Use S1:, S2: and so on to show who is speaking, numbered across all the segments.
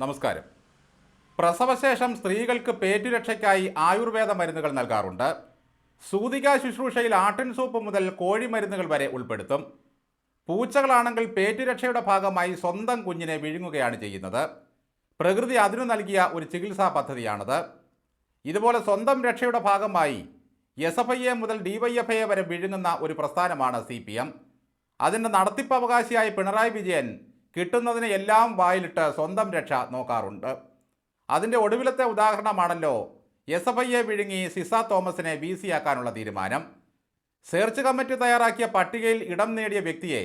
S1: നമസ്കാരം. പ്രസവശേഷം സ്ത്രീകൾക്ക് പേറ്റുരക്ഷയ്ക്കായി ആയുർവേദ മരുന്നുകൾ നൽകാറുണ്ട്. സൂതിക ശുശ്രൂഷയിൽ ആട്ടിൻ സൂപ്പ് മുതൽ കോഴി മരുന്നുകൾ വരെ ഉൾപ്പെടുത്തും. പൂച്ചകളാണെങ്കിൽ പേറ്റുരക്ഷയുടെ ഭാഗമായി സ്വന്തം കുഞ്ഞിനെ വിഴുങ്ങുകയാണ് ചെയ്യുന്നത്. പ്രകൃതി അതിനു നൽകിയ ഒരു ചികിത്സാ പദ്ധതിയാണത്. ഇതുപോലെ സ്വന്തം രക്ഷയുടെ ഭാഗമായി എസ് എഫ് ഐ എ മുതൽ ഡിവൈഎഫ്ഐ വരെ വിഴുങ്ങുന്ന ഒരു പ്രസ്ഥാനമാണ് സി പി എം. അതിന്റെ നടത്തിപ്പ് അവകാശിയായ പിണറായി വിജയൻ കിട്ടുന്നതിന് എല്ലാം വായിലിട്ട് സ്വന്തം രക്ഷ നോക്കാറുണ്ട്. അതിന്റെ ഒടുവിലത്തെ ഉദാഹരണമാണല്ലോ എസ് എഫ് ഐ എ വിഴുങ്ങി സിസ തോമസിനെ ബി സി ആക്കാനുള്ള തീരുമാനം. സെർച്ച് കമ്മിറ്റി തയ്യാറാക്കിയ പട്ടികയിൽ ഇടം നേടിയ വ്യക്തിയെ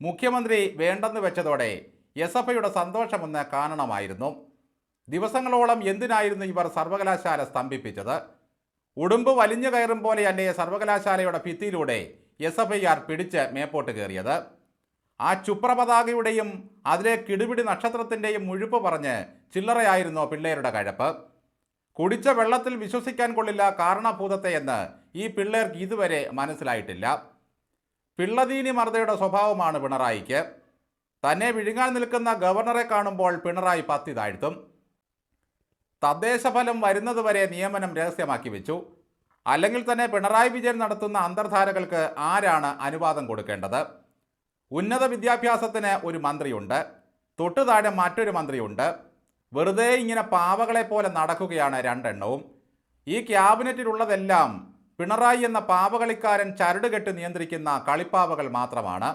S1: മുഖ്യമന്ത്രി വേണ്ടെന്ന് വെച്ചതോടെ എസ് എഫ് ഐയുടെ സന്തോഷമൊന്ന് കാണണമായിരുന്നു. ദിവസങ്ങളോളം എന്തിനായിരുന്നു ഇവർ സർവകലാശാല സ്തംഭിപ്പിച്ചത്? ഉടുമ്പ് വലിഞ്ഞു കയറും പോലെയല്ലേ സർവകലാശാലയുടെ ഭിത്തിയിലൂടെ എസ് എഫ് ഐ ആർ പിടിച്ച് മേപ്പോട്ട് കയറിയത്? ആ ചുപ്രപതാകയുടെയും അതിലെ കിടുപിടി നക്ഷത്രത്തിന്റെയും മുഴുപ്പ് പറഞ്ഞ് ചില്ലറയായിരുന്നു പിള്ളേരുടെ കഴപ്പ്? കുടിച്ച വെള്ളത്തിൽ വിശ്വസിക്കാൻ കൊള്ളില്ല കാരണഭൂതത്തെ എന്ന് ഈ പിള്ളേർക്ക് ഇതുവരെ മനസ്സിലായിട്ടില്ല. പിള്ളദീനി മർദ്ദയുടെ സ്വഭാവമാണ് പിണറായിക്ക്. തന്നെ വിഴുങ്ങാൻ നിൽക്കുന്ന ഗവർണറെ കാണുമ്പോൾ പിണറായി പത്തി താഴ്ത്തും. തദ്ദേശഫലം വരുന്നതുവരെ നിയമനം രഹസ്യമാക്കി വെച്ചു. അല്ലെങ്കിൽ തന്നെ പിണറായി വിജയൻ നടത്തുന്ന അന്തർധാരകൾക്ക് ആരാണ് അനുവാദം കൊടുക്കേണ്ടത്? ഉന്നത വിദ്യാഭ്യാസത്തിന് ഒരു മന്ത്രിയുണ്ട്. തൊട്ടു താഴെ മറ്റൊരു മന്ത്രിയുണ്ട്. വെറുതെ ഇങ്ങനെ പാവകളെ പോലെ നടക്കുകയാണ് രണ്ടെണ്ണവും. ഈ ക്യാബിനറ്റിലുള്ളതെല്ലാം പിണറായി എന്ന പാവകളിക്കാരൻ ചരടുകെട്ട് നിയന്ത്രിക്കുന്ന കളിപ്പാവകൾ മാത്രമാണ്.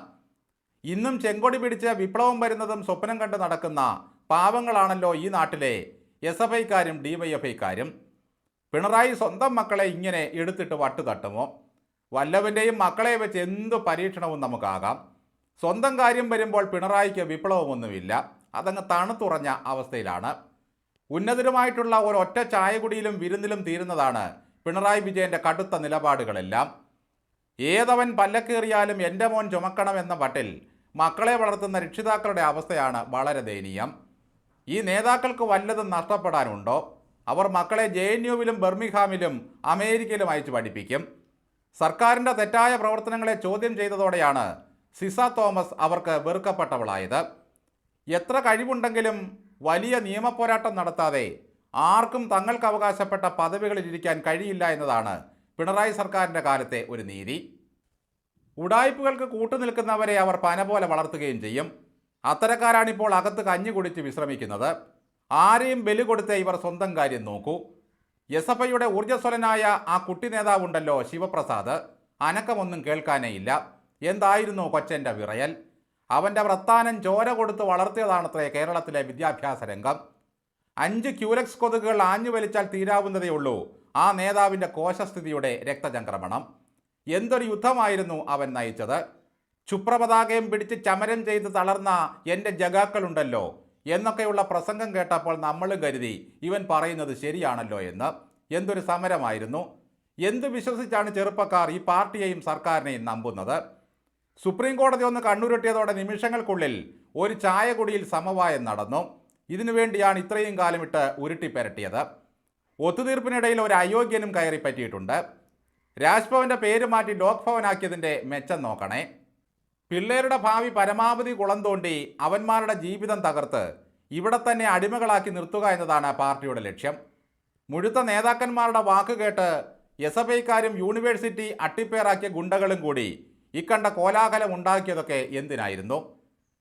S1: ഇന്നും ചെങ്കൊടി പിടിച്ച് വിപ്ലവം വരുന്നതും സ്വപ്നം കണ്ട് നടക്കുന്ന പാവങ്ങളാണല്ലോ ഈ നാട്ടിലെ എസ് എഫ് ഐക്കാരും ഡി വൈ എഫ് ഐക്കാരും. പിണറായി സ്വന്തം മക്കളെ ഇങ്ങനെ എടുത്തിട്ട് വട്ടുതട്ടുമോ? വല്ലവന്റെയും മക്കളെ വെച്ച് എന്ത് പരീക്ഷണവും നമുക്കാകാം. സ്വന്തം കാര്യം വരുമ്പോൾ പിണറായിക്ക് വിപ്ലവമൊന്നുമില്ല. അതങ്ങ് തണുത്തുറഞ്ഞ അവസ്ഥയിലാണ്. ഉന്നതരുമായിട്ടുള്ള ഒരു ഒറ്റ ചായകുടിയിലും വിരുന്നിലും തീരുന്നതാണ് പിണറായി വിജയന്റെ കടുത്ത നിലപാടുകളെല്ലാം. ഏതവൻ പല്ലക്കേറിയാലും എന്റെ മോൻ ചുമക്കണമെന്ന പട്ടിൽ മക്കളെ വളർത്തുന്ന രക്ഷിതാക്കളുടെ അവസ്ഥയാണ് വളരെ ദയനീയം. ഈ നേതാക്കൾക്ക് വല്ലതും നഷ്ടപ്പെടാനുണ്ടോ? അവർ മക്കളെ ജെ എൻ യുവിലും ബർമിഹാമിലും അമേരിക്കയിലും അയച്ചു പഠിപ്പിക്കും. സർക്കാരിന്റെ തെറ്റായ പ്രവർത്തനങ്ങളെ ചോദ്യം ചെയ്തതോടെയാണ് സിസ തോമസ് അവർക്ക് വെറുക്കപ്പെട്ടവളായത്. എത്ര കഴിവുണ്ടെങ്കിലും വലിയ നിയമപോരാട്ടം നടത്താതെ ആർക്കും തങ്ങൾക്ക് അവകാശപ്പെട്ട പദവികളിൽ ഇരിക്കാൻ കഴിയില്ല എന്നതാണ് പിണറായി സർക്കാരിന്റെ കാലത്തെ ഒരു നീതി. ഉടായ്പകൾക്ക് കൂട്ടുനിൽക്കുന്നവരെ അവർ പന പോലെ വളർത്തുകയും ചെയ്യും. അത്തരക്കാരാണിപ്പോൾ അകത്ത് കഞ്ഞി കുടിച്ച് വിശ്രമിക്കുന്നത്. ആരെയും ബലി കൊടുത്തേ ഇവർ സ്വന്തം കാര്യം നോക്കൂ. എസ് എഫ് ഐയുടെ ഊർജസ്വലനായ ആ കുട്ടി നേതാവുണ്ടല്ലോ ശിവപ്രസാദ്. അനക്കമൊന്നും കേൾക്കാനേ ഇല്ല. എന്തായിരുന്നു കൊച്ചന്റെ വിറയൽ? അവന്റെ വ്രത്താനം ചോര കൊടുത്ത് വളർത്തിയതാണത്രേ കേരളത്തിലെ വിദ്യാഭ്യാസ രംഗം. അഞ്ച് ക്യൂലക്സ് കൊതുകുകൾ ആഞ്ഞു വലിച്ചാൽ തീരാവുന്നതേ ഉള്ളൂ. ആ നേതാവിന്റെ കോശസ്ഥിതിയുടെ രക്തചംക്രമണം. എന്തൊരു യുദ്ധമായിരുന്നു അവൻ നയിച്ചത്? ചുപ്രപതാകയും പിടിച്ച് ചമരം ചെയ്ത് തളർന്ന എന്റെ ജഗാക്കളുണ്ടല്ലോ എന്നൊക്കെയുള്ള പ്രസംഗം കേട്ടപ്പോൾ നമ്മളും കരുതി ഇവൻ പറയുന്നത് ശരിയാണല്ലോ എന്ന്. എന്തൊരു സമരമായിരുന്നു. എന്ത് വിശ്വസിച്ചാണ് ചെറുപ്പക്കാർ ഈ പാർട്ടിയെയും സർക്കാരിനെയും നമ്പുന്നത്? സുപ്രീം കോടതി ഒന്ന് കണ്ണുരുട്ടിയതോടെ നിമിഷങ്ങൾക്കുള്ളിൽ ഒരു ചായകുടിയിൽ സമവായം നടന്നു. ഇതിനുവേണ്ടിയാണ് ഇത്രയും കാലം ഇട്ട് ഉരുട്ടിപ്പരട്ടിയത്. ഒത്തുതീർപ്പിനിടയിൽ ഒരു അയോഗ്യനും കയറി പറ്റിയിട്ടുണ്ട് രാജ്ഭവന്റെ പേര് മാറ്റി ലോക് ഭവനാക്കിയതിന്റെ മെച്ചം നോക്കണേ. പിള്ളേരുടെ ഭാവി പരമാവധി കുളം തോണ്ടി അവന്മാരുടെ ജീവിതം തകർത്ത് ഇവിടെ തന്നെ അടിമകളാക്കി നിർത്തുക എന്നതാണ് പാർട്ടിയുടെ ലക്ഷ്യം. മുഴുത്ത നേതാക്കന്മാരുടെ വാക്ക് കേട്ട് എസ് എഫ് ഐക്കാരും യൂണിവേഴ്സിറ്റി അട്ടിപ്പേറാക്കിയ ഗുണ്ടകളും കൂടി ഇക്കണ്ട കോലാഹലം ഉണ്ടാക്കിയതൊക്കെ എന്തിനായിരുന്നു?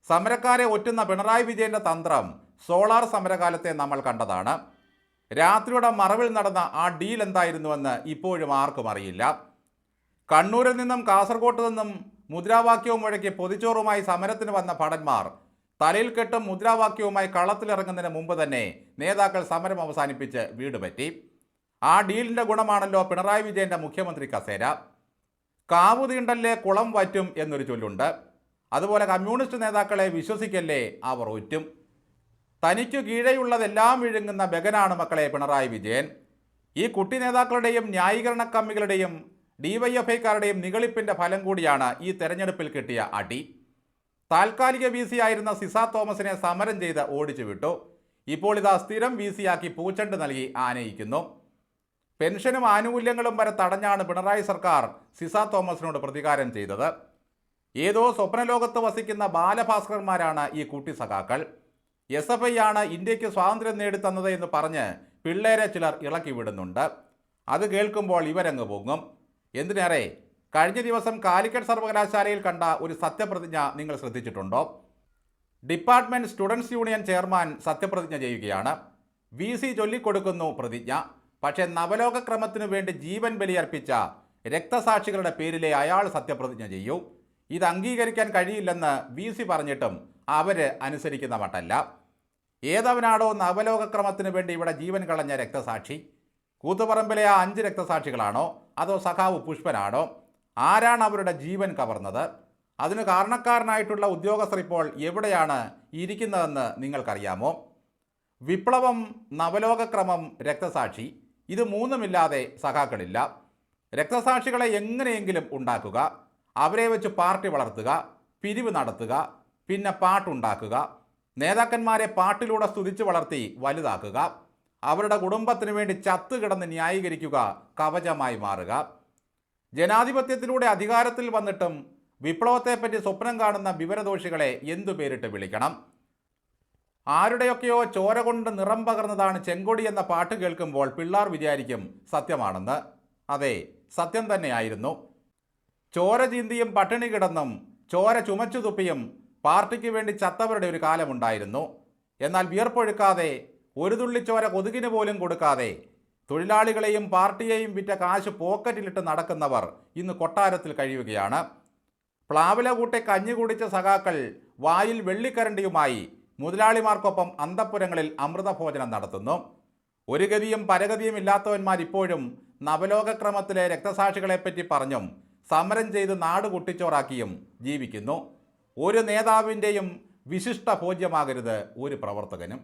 S1: സമരക്കാരെ ഒറ്റുന്ന പിണറായി വിജയന്റെ തന്ത്രം സോളാർ സമരകാലത്തെ നമ്മൾ കണ്ടതാണ്. രാത്രിയുടെ മറവിൽ നടന്ന ആ ഡീൽ എന്തായിരുന്നുവെന്ന് ഇപ്പോഴും ആർക്കും അറിയില്ല. കണ്ണൂരിൽ നിന്നും കാസർഗോട്ട് നിന്നും മുദ്രാവാക്യവും മുഴക്കി പൊതിച്ചോറുമായി സമരത്തിന് വന്ന ഭടന്മാർ തലയിൽ കെട്ടും മുദ്രാവാക്യവുമായി കളത്തിലിറങ്ങുന്നതിന് മുമ്പ് തന്നെ നേതാക്കൾ സമരം അവസാനിപ്പിച്ച് വീട് പറ്റി. ആ ഡീലിന്റെ ഗുണമാണല്ലോ പിണറായി വിജയന്റെ മുഖ്യമന്ത്രി കസേര. കാവു തീണ്ടല്ലേ കുളം വറ്റും എന്നൊരു ചൊല്ലുണ്ട്. അതുപോലെ കമ്മ്യൂണിസ്റ്റ് നേതാക്കളെ വിശ്വസിക്കല്ലേ അവർ ഒറ്റും? തനിക്കു കീഴെയുള്ളതെല്ലാം വിഴുങ്ങുന്ന ബഗനാണ് മക്കളെ പിണറായി വിജയൻ. ഈ കുട്ടി നേതാക്കളുടെയും ന്യായീകരണ കമ്മികളുടെയും ഡിവൈഎഫ്ഐക്കാരുടെയും നികളിപ്പിന്റെ ഫലം കൂടിയാണ് ഈ തെരഞ്ഞെടുപ്പിൽ കിട്ടിയ അടി. താൽക്കാലിക വി സി ആയിരുന്ന സിസ തോമസിനെ സമരം ചെയ്ത് ഓടിച്ചു വിട്ടു ഇപ്പോൾ ഇതാ സ്ഥിരം വി സിയാക്കി പൂച്ചണ്ട് നൽകി ആനയിക്കുന്നു. പെൻഷനും ആനുകൂല്യങ്ങളും വരെ തടഞ്ഞാണ് പിണറായി സർക്കാർ സിസ തോമസിനോട് പ്രതികാരം ചെയ്തത്. ഏതോ സ്വപ്നലോകത്ത് വസിക്കുന്ന ബാലഭാസ്കർമാരാണ് ഈ കൂട്ടി സഖാക്കൾ. എസ് എഫ് ഐ ആണ് ഇന്ത്യയ്ക്ക് സ്വാതന്ത്ര്യം നേടിത്തന്നത് എന്ന് പറഞ്ഞ് പിള്ളേരെ ചിലർ ഇളക്കി വിടുന്നുണ്ട്. അത് കേൾക്കുമ്പോൾ ഇവരങ്ങ് പൊങ്ങും. എന്തിനേറെ കഴിഞ്ഞ ദിവസം കാലിക്കറ്റ് സർവകലാശാലയിൽ കണ്ട ഒരു സത്യപ്രതിജ്ഞ നിങ്ങൾ ശ്രദ്ധിച്ചിട്ടുണ്ടോ? ഡിപ്പാർട്ട്മെന്റ് സ്റ്റുഡൻസ് യൂണിയൻ ചെയർമാൻ സത്യപ്രതിജ്ഞ ചെയ്യുകയാണ്. വി സി ചൊല്ലിക്കൊടുക്കുന്നു പ്രതിജ്ഞ. പക്ഷേ നവലോകക്രമത്തിനു വേണ്ടി ജീവൻ ബലിയർപ്പിച്ച രക്തസാക്ഷികളുടെ പേരിലെ അയാൾ സത്യപ്രതിജ്ഞ ചെയ്യൂ. ഇത് അംഗീകരിക്കാൻ കഴിയില്ലെന്ന് വി സി പറഞ്ഞിട്ടും അവർ അനുസരിക്കുന്ന മട്ടല്ല. ഏതവനാണോ നവലോകക്രമത്തിനു വേണ്ടി ഇവിടെ ജീവൻ കളഞ്ഞ രക്തസാക്ഷി? കൂത്തുപറമ്പിലെ ആ അഞ്ച് രക്തസാക്ഷികളാണോ? അതോ സഖാവ് പുഷ്പനാണോ? ആരാണ് അവരുടെ ജീവൻ കവർന്നത്? അതിന് കാരണക്കാരനായിട്ടുള്ള ഉദ്യോഗസ്ഥർ ഇപ്പോൾ എവിടെയാണ് ഇരിക്കുന്നതെന്ന് നിങ്ങൾക്കറിയാമോ? വിപ്ലവം നവലോകക്രമം രക്തസാക്ഷി. ഇത് മൂന്നുമില്ലാതെ സഖാക്കളില്ല. രക്തസാക്ഷികളെ എങ്ങനെയെങ്കിലും ഉണ്ടാക്കുക. അവരെ വെച്ച് പാർട്ടി വളർത്തുക പിരിവ് നടത്തുക പിന്നെ പാട്ടുണ്ടാക്കുക. നേതാക്കന്മാരെ പാട്ടിലൂടെ സ്തുതിച്ച് വളർത്തി വലുതാക്കുക. അവരുടെ കുടുംബത്തിനു വേണ്ടി ചത്തുകിടന്ന് ന്യായീകരിക്കുക കവചമായി മാറുക. ജനാധിപത്യത്തിലൂടെ അധികാരത്തിൽ വന്നിട്ടും വിപ്ലവത്തെപ്പറ്റി സ്വപ്നം കാണുന്ന വിവരദോഷികളെ എന്തു പേരിട്ട് വിളിക്കണം? ആരുടെയൊക്കെയോ ചോര കൊണ്ട് നിറം പകർന്നതാണ് ചെങ്കൊടി എന്ന പാട്ട് കേൾക്കുമ്പോൾ പിള്ളാർ വിചാരിക്കും സത്യമാണെന്ന്. അതെ സത്യം തന്നെയായിരുന്നു. ചോര ചീന്തിയും പട്ടിണി കിടന്നും ചോര ചുമച്ചു തുപ്പിയും പാർട്ടിക്ക് വേണ്ടി ചത്തവരുടെ ഒരു കാലമുണ്ടായിരുന്നു. എന്നാൽ വിയർപ്പൊഴുക്കാതെ ഒരു തുള്ളി ചോര കൊതുകിന് പോലും കൊടുക്കാതെ തൊഴിലാളികളെയും പാർട്ടിയെയും വിറ്റ കാശ് പോക്കറ്റിലിട്ട് നടക്കുന്നവർ ഇന്ന് കൊട്ടാരത്തിൽ കഴിയുകയാണ്. പ്ലാവില കൂട്ടി കഞ്ഞി കുടിച്ച സഖാക്കൾ വായിൽ വെള്ളിക്കരണ്ടിയുമായി മുതലാളിമാർക്കൊപ്പം അന്തപ്പുരങ്ങളിൽ അമൃതഭോജനം നടത്തുന്നു. ഒരു ഗതിയും പരഗതിയും ഇല്ലാത്തവന്മാർ ഇപ്പോഴും നവലോകക്രമത്തിലെ രക്തസാക്ഷികളെപ്പറ്റി പറഞ്ഞും സമരം ചെയ്ത് നാട് കുട്ടിച്ചോറാക്കിയും ജീവിക്കുന്നു. ഒരു നേതാവിന്റെയും വിശിഷ്ട ഭോജ്യമാകരുത് ഒരു പ്രവർത്തകനും.